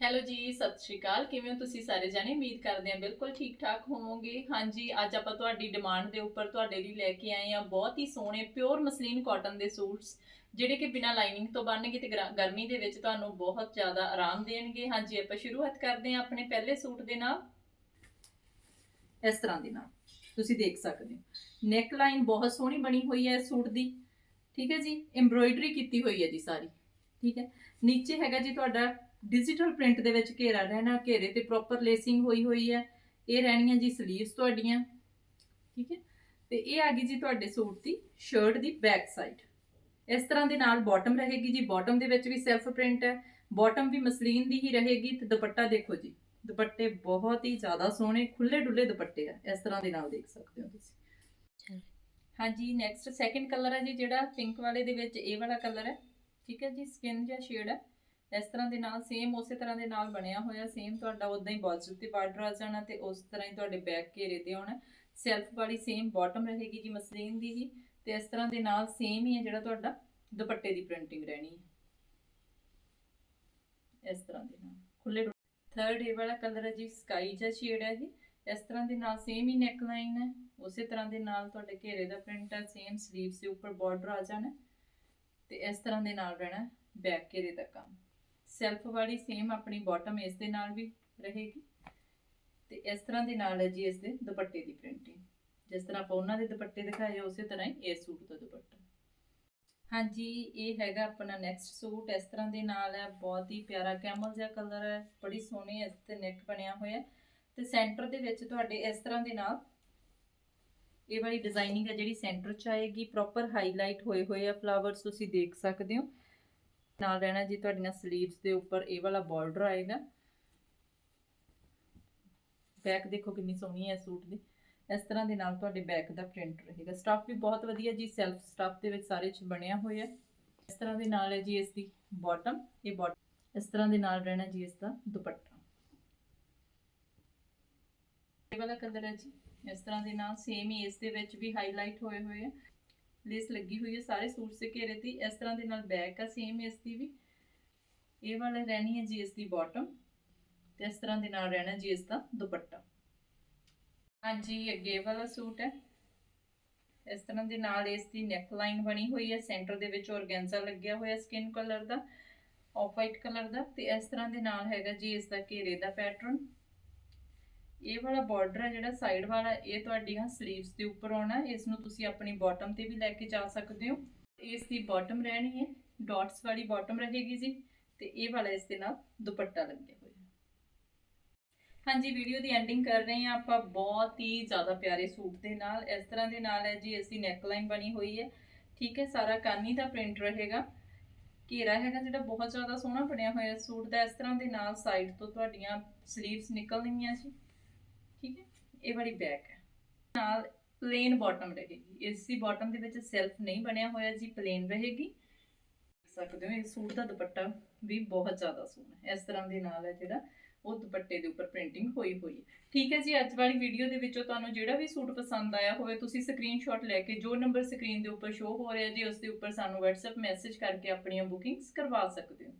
Hello ਜੀ, ਸਤਿ ਸ਼੍ਰੀ ਅਕਾਲ। ਕਿਵੇਂ ਹੋ ਤੁਸੀਂ ਸਾਰੇ ਜਾਣੇ? ਉਮੀਦ ਕਰਦੇ ਹਾਂ ਬਿਲਕੁਲ ਠੀਕ ਠਾਕ ਹੋਵੋਗੇ। ਹਾਂਜੀ, ਅੱਜ ਆਪਾਂ ਤੁਹਾਡੀ ਡਿਮਾਂਡ ਦੇ ਉੱਪਰ ਤੁਹਾਡੇ ਲਈ ਲੈ ਕੇ ਆਏ ਹਾਂ ਬਹੁਤ ਹੀ ਸੋਹਣੇ ਪਿਓਰ ਮਸਲੀਨ ਕਾਟਨ ਦੇ ਸੂਟਸ ਜਿਹੜੇ ਕਿ ਬਿਨਾਂ ਲਾਈਨਿੰਗ ਤੋਂ ਬਣਨਗੇ ਤੇ ਗਰਾ- ਗਰਮੀ ਦੇ ਵਿੱਚ ਤੁਹਾਨੂੰ ਬਹੁਤ ਜ਼ਿਆਦਾ ਆਰਾਮ ਦੇਣਗੇ। ਹਾਂਜੀ, ਆਪਾਂ ਸ਼ੁਰੂਆਤ ਕਰਦੇ ਹਾਂ ਆਪਣੇ ਪਹਿਲੇ ਸੂਟ ਦੇ ਨਾਲ। ਇਸ ਤਰ੍ਹਾਂ ਦੇ ਨਾਲ। ਤੁਸੀਂ ਦੇਖ ਸਕਦੇ ਹੋ। ਨੈਕ ਲਾਈਨ ਬਹੁਤ ਸੋਹਣੀ ਬਣੀ ਹੋਈ ਹੈ ਇਸ ਸੂਟ ਦੀ। ਠੀਕ ਹੈ ਜੀ? ਐਮਬ੍ਰੋਇਡਰੀ ਕੀਤੀ ਹੋਈ ਹੈ ਜੀ ਸਾਰੀ। ਠੀਕ ਹੈ? ਨੀਚੇ ਹੈਗਾ ਜੀ ਤੁਹਾਡਾ ਡਿਜੀਟਲ ਪ੍ਰਿੰਟ ਦੇ ਵਿੱਚ ਘੇਰਾ ਰਹਿਣਾ ਘੇਰੇ ਤੇ ਪ੍ਰੋਪਰ ਲੇਸਿੰਗ ਹੋਈ ਹੋਈ ਹੈ। ਇਹ ਰਹਿਣੀਆਂ ਜੀ ਸਲੀਵਸ ਤੁਹਾਡੀਆਂ ਠੀਕ ਹੈ? ਤੇ ਇਹ ਆ ਗਈ ਜੀ ਤੁਹਾਡੇ ਸੂਟ ਦੀ ਸ਼ਰਟ ਦੀ ਬੈਕ ਸਾਈਡ ਇਸ ਤਰ੍ਹਾਂ ਦੇ ਨਾਲ ਬਾਟਮ ਰਹੇਗੀ ਜੀ। ਬਾਟਮ ਦੇ ਵਿੱਚ ਵੀ ਸੈਲਫ ਪ੍ਰਿੰਟ ਹੈ। ਬਾਟਮ ਵੀ ਮਸਲੀਨ ਦੀ ਹੀ ਰਹੇਗੀ। ਤੇ ਦੁਪੱਟਾ ਦੇਖੋ ਜੀ। ਦੁਪੱਟੇ ਬਹੁਤ ਹੀ ਜ਼ਿਆਦਾ ਸੋਹਣੇ ਖੁੱਲੇ ਡੁੱਲੇ ਦੁਪੱਟੇ ਆ। ਇਸ ਤਰ੍ਹਾਂ ਦੇ ਨਾਲ ਦੇਖ ਸਕਦੇ ਹੋ ਤੁਸੀਂ। ਹਾਂਜੀ ਨੈਕਸਟ ਸੈਕਿੰਡ ਕਲਰ ਹੈ ਜੀ ਜਿਹੜਾ ਪਿੰਕ ਵਾਲੇ ਦੇ ਵਿੱਚ ਇਹ ਵਾਲਾ ਕਲਰ ਹੈ। ਠੀਕ ਹੈ ਜੀ ਸਕਿਨ ਜਾਂ ਸ਼ੇਡ ਹੈ। ਇਸ ਤਰ੍ਹਾਂ ਦੇ ਨਾਲ ਸੇਮ ਉਸੇ ਤਰ੍ਹਾਂ ਦੇ ਨਾਲ ਬਣਿਆ ਹੋਇਆ ਸੇਮ ਤੁਹਾਡਾ ਉਦਾਂ ਹੀ ਬਾਜੂ ਤੇ ਬਾਰਡਰ ਆ ਜਾਣਾ ਤੇ ਉਸ ਤਰ੍ਹਾਂ ਹੀ ਤੁਹਾਡੇ ਬੈਕ ਘੇਰੇ ਤੇ ਆਉਣਾ। ਸੈਲਫ ਵਾਲੀ ਸੇਮ ਬਾਟਮ ਰਹੇਗੀ ਜੀ ਮਸਲੀਨ ਦੀ ਹੀ ਤੇ ਇਸ ਤਰ੍ਹਾਂ ਦੇ ਨਾਲ ਸੇਮ ਹੀ ਹੈ ਜਿਹੜਾ ਤੁਹਾਡਾ ਦੁਪੱਟੇ ਦੀ ਪ੍ਰਿੰਟਿੰਗ ਰਹਿਣੀ ਹੈ। ਇਸ ਤਰ੍ਹਾਂ ਦੇ ਨਾਲ। ਖੁੱਲੇ ਥਰਡ ਇਹ ਵਾਲਾ ਕਲਰ ਹੈ ਜੀ ਸਕਾਈ ਜਿਹਾ ਸ਼ੇਡ ਹੈ ਜੀ। ਇਸ ਤਰ੍ਹਾਂ ਦੇ ਨਾਲ ਸੇਮ ਹੀ ਨੈਕ ਲਾਈਨ ਹੈ। ਉਸੇ ਤਰ੍ਹਾਂ ਦੇ ਨਾਲ ਤੁਹਾਡੇ ਘੇਰੇ ਦਾ ਪ੍ਰਿੰਟ ਹੈ ਸੇਮ ਸਲੀਵਸ ਦੇ ਉੱਪਰ ਬਾਰਡਰ ਆ ਜਾਣਾ। ਤੇ ਇਸ ਤਰ੍ਹਾਂ ਦੇ ਨਾਲ ਰਹਿਣਾ ਬੈਕ ਘੇਰੇ ਦਾ ਕੰਮ। ਸੈਲਫ ਵਾਲੀ ਸੇਮ ਆਪਣੀ ਬਾਟਮ ਇਸ ਦੇ ਨਾਲ ਵੀ ਰਹੇਗੀ ਤੇ ਇਸ ਤਰ੍ਹਾਂ ਦੇ ਨਾਲ ਹੈ ਜੀ ਇਸ ਦੇ ਦੁਪੱਟੇ ਦੀ ਪ੍ਰਿੰਟਿੰਗ ਜਿਸ ਤਰ੍ਹਾਂ ਆਪਾਂ ਉਹਨਾਂ ਦੇ ਦੁਪੱਟੇ ਦਿਖਾਏ ਉਸੇ ਤਰ੍ਹਾਂ ਹੀ ਇਸ ਸੂਟ ਦਾ ਦੁਪੱਟਾ। ਹਾਂਜੀ, ਇਹ ਹੈਗਾ ਆਪਣਾ ਨੈਕਸਟ ਸੂਟ। ਇਸ ਤਰ੍ਹਾਂ ਦੇ ਨਾਲ ਹੈ, ਬਹੁਤ ਹੀ ਪਿਆਰਾ ਕੈਮਲ ਜਿਹਾ ਕਲਰ ਹੈ, ਬੜੀ ਸੋਹਣੀ ਇਸ ਤੇ ਨੈਕ ਬਣਿਆ ਹੋਇਆ ਤੇ ਸੈਂਟਰ ਦੇ ਵਿੱਚ ਤੁਹਾਡੇ ਇਸ ਤਰ੍ਹਾਂ ਦੇ ਨਾਲ ਇਹ ਵਾਲੀ ਡਿਜ਼ਾਈਨਿੰਗ ਹੈ ਜਿਹੜੀ ਸੈਂਟਰ 'ਚ ਆਏਗੀ ਪ੍ਰੋਪਰ ਹਾਈਲਾਈਟ ਹੋਏ ਹੋਏ ਆ ਫਲਾਵਰਸ ਤੁਸੀਂ ਦੇਖ ਸਕਦੇ ਹੋ। ਨਾਲ ਰਹਿਣਾ ਜੀ ਤੁਹਾਡੀਆਂ ਸਲੀਵਸ ਦੇ ਉੱਪਰ, ਇਹ ਵਾਲਾ ਬਾਰਡਰ ਆਏਗਾ ਬੈਕ ਦੇਖੋ ਕਿੰਨੀ ਸੋਹਣੀ ਹੈ ਸੂਟ ਦੀ। ਇਸ ਤਰ੍ਹਾਂ ਦੇ ਨਾਲ ਤੁਹਾਡੇ ਬੈਕ ਦਾ ਪ੍ਰਿੰਟ ਰਹੇਗਾ। ਸਟਫ ਵੀ ਬਹੁਤ ਵਧੀਆ ਜੀ ਸੈਲਫ ਸਟਫ ਦੇ ਵਿੱਚ ਸਾਰੇ ਚ ਬਣਿਆ ਹੋਇਆ। ਇਸ ਤਰ੍ਹਾਂ ਦੇ ਨਾਲ ਹੈ ਜੀ ਇਸ ਦੀ ਬਾਟਮ ਇਹ ਬਾਟਮ ਇਸ ਤਰ੍ਹਾਂ ਦੇ ਨਾਲ ਰਹਿਣਾ ਜੀ ਇਸ ਦਾ ਦੁਪੱਟਾ। ਇਹ ਵਾਲਾ ਕਲਰ ਹੈ ਜੀ। ਇਸ ਤਰ੍ਹਾਂ ਦੇ ਨਾਲ ਸੇਮ ਹੀ ਇਸ ਦੇ ਵਿੱਚ ਵੀ ਹਾਈਲਾਈਟ ਹੋਏ ਹੋਏ ਆ। ਲੇਸ ਲੱਗੀ ਹੋਈ ਹੈ ਸਾਰੇ ਸੂਟ ਦੇ ਘੇਰੇ ਤੇ ਇਸ ਤਰ੍ਹਾਂ ਦੇ ਨਾਲ ਬੈਕ ਆ ਸੇਮ ਇਸ ਦੀ ਵੀ। ਇਹ ਵਾਲਾ ਰਹਿਣੀ ਹੈ ਜੀ ਇਸ ਦੀ ਬਾਟਮ ਤੇ ਇਸ ਤਰ੍ਹਾਂ ਦੇ ਨਾਲ ਰਹਿਣਾ ਜੀ ਇਸ ਦਾ ਦੁਪੱਟਾ। ਹਾਂਜੀ, ਅੱਗੇ ਵਾਲਾ ਸੂਟ ਹੈ। ਇਸ ਤਰ੍ਹਾਂ ਦੇ ਨਾਲ ਇਸ ਦੀ ਨੈਕ ਲਾਈਨ ਬਣੀ ਹੋਈ ਹੈ ਸੈਂਟਰ ਦੇ ਵਿੱਚ ਔਰਗੈਂਜ਼ਾ ਲੱਗਿਆ ਹੋਇਆ ਸਕਿਨ ਕਲਰ ਦਾ ਆਫ ਵਾਈਟ ਕਲਰ ਦਾ ਤੇ ਇਸ ਤਰ੍ਹਾਂ ਦੇ ਨਾਲ ਹੈਗਾ ਜੀ ਇਸ ਦਾ ਘੇਰੇ ਦਾ ਪੈਟਰਨ ਇਹ ਵਾਲਾ ਬਾਰਡਰ ਹੈ ਜਿਹੜਾ ਸਾਈਡ ਵਾਲਾ, ਇਹ ਤੁਹਾਡੀਆਂ ਸਲੀਵਸ ਦੇ ਉੱਪਰ ਆਉਣਾ ਇਸ ਨੂੰ ਤੁਸੀਂ ਆਪਣੀ ਬਾਟਮ ਤੇ ਵੀ ਲੈ ਕੇ ਜਾ ਸਕਦੇ ਹੋ। ਇਸ ਦੀ ਬਾਟਮ ਰਹਿਣੀ ਹੈ। ਡਾਟਸ ਵਾਲੀ ਬਾਟਮ ਰਹੇਗੀ ਜੀ। ਤੇ ਇਹ ਵਾਲਾ ਇਸ ਦੇ ਨਾਲ ਦੁਪੱਟਾ ਲੱਗਿਆ ਹੋਇਆ ਹਾਂਜੀ ਵੀਡੀਓ ਦੀ ਐਂਡਿੰਗ ਕਰ ਰਹੇ ਹਾਂ ਆਪਾਂ। ਬਹੁਤ ਹੀ ਜ਼ਿਆਦਾ ਪਿਆਰੇ ਸੂਟ ਦੇ ਨਾਲ। ਇਸ ਤਰ੍ਹਾਂ ਦੇ ਨਾਲ ਹੈ ਜੀ ਇਸ ਦੀ ਨੈਕ ਬਣੀ ਹੋਈ ਹੈ। ਠੀਕ ਹੈ, ਸਾਰਾ ਕਾਨੀ ਦਾ ਪ੍ਰਿੰਟ ਰਹੇਗਾ। ਘੇਰਾ ਹੈਗਾ ਜਿਹੜਾ ਬਹੁਤ ਜ਼ਿਆਦਾ ਸੋਹਣਾ ਬਣਿਆ ਹੋਇਆ ਸੂਟ ਦਾ। ਇਸ ਤਰ੍ਹਾਂ ਦੇ ਨਾਲ ਸਾਈਡ ਤੋਂ ਤੁਹਾਡੀਆਂ ਸਲੀਵਸ ਨਿਕਲਣਗੀਆਂ ਜੀ। ਠੀਕ ਹੈ? ਇਹ ਵਾਲੀ ਬੈਕ ਹੈ। ਨਾਲ ਪਲੇਨ ਬਾਟਮ ਰਹੇਗੀ। ਇਸ ਦੀ ਬਾਟਮ ਦੇ ਵਿੱਚ ਸੈਲਫ ਨਹੀਂ ਬਣਿਆ ਹੋਇਆ ਜੀ ਪਲੇਨ ਰਹੇਗੀ। ਸਕਦੇ ਹੋ, ਇਹ ਸੂਟ ਦਾ ਦੁਪੱਟਾ ਵੀ ਬਹੁਤ ਜ਼ਿਆਦਾ ਸੋਹਣਾ ਇਸ ਤਰ੍ਹਾਂ ਦੇ ਨਾਲ ਹੈ ਜਿਹੜਾ, ਉਹ ਦੁਪੱਟੇ ਦੇ ਉੱਪਰ ਪ੍ਰਿੰਟਿੰਗ ਹੋਈ ਹੋਈ ਹੈ। ਠੀਕ ਹੈ ਜੀ, ਅੱਜ ਵਾਲੀ ਵੀਡੀਓ ਦੇ ਵਿੱਚੋਂ ਤੁਹਾਨੂੰ ਜਿਹੜਾ ਵੀ ਸੂਟ ਪਸੰਦ ਆਇਆ ਹੋਵੇ, ਤੁਸੀਂ ਸਕਰੀਨਸ਼ਾਟ ਲੈ ਕੇ ਜੋ ਨੰਬਰ ਸਕਰੀਨ ਦੇ ਉੱਪਰ ਸ਼ੋ ਹੋ ਰਿਹਾ ਜੀ, ਉਸ ਦੇ ਉੱਪਰ ਸਾਨੂੰ WhatsApp ਮੈਸੇਜ ਕਰਕੇ ਆਪਣੀਆਂ ਬੁਕਿੰਗਸ ਕਰਵਾ ਸਕਦੇ ਹੋ।